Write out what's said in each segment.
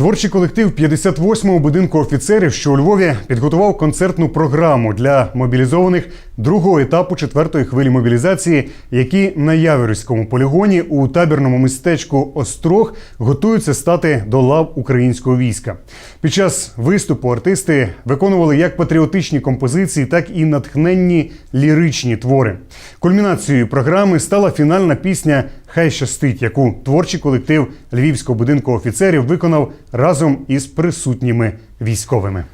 Творчий колектив 58-го будинку офіцерів, що у Львові, підготував концертну програму для мобілізованих другого етапу четвертої хвилі мобілізації, які на Яворівському полігоні у табірному містечку Острог готуються стати до лав українського війська. Під час виступу артисти виконували як патріотичні композиції, так і натхненні ліричні твори. Кульмінацією програми стала фінальна пісня Хай щастить, яку творчий колектив Львівського будинку офіцерів виконав разом із присутніми військовими.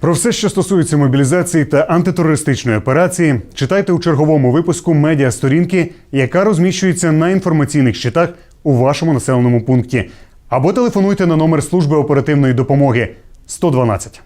Про все, що стосується мобілізації та антитерористичної операції, читайте у черговому випуску медіа сторінки, яка розміщується на інформаційних щитах у вашому населеному пункті, або телефонуйте на номер служби оперативної допомоги 112.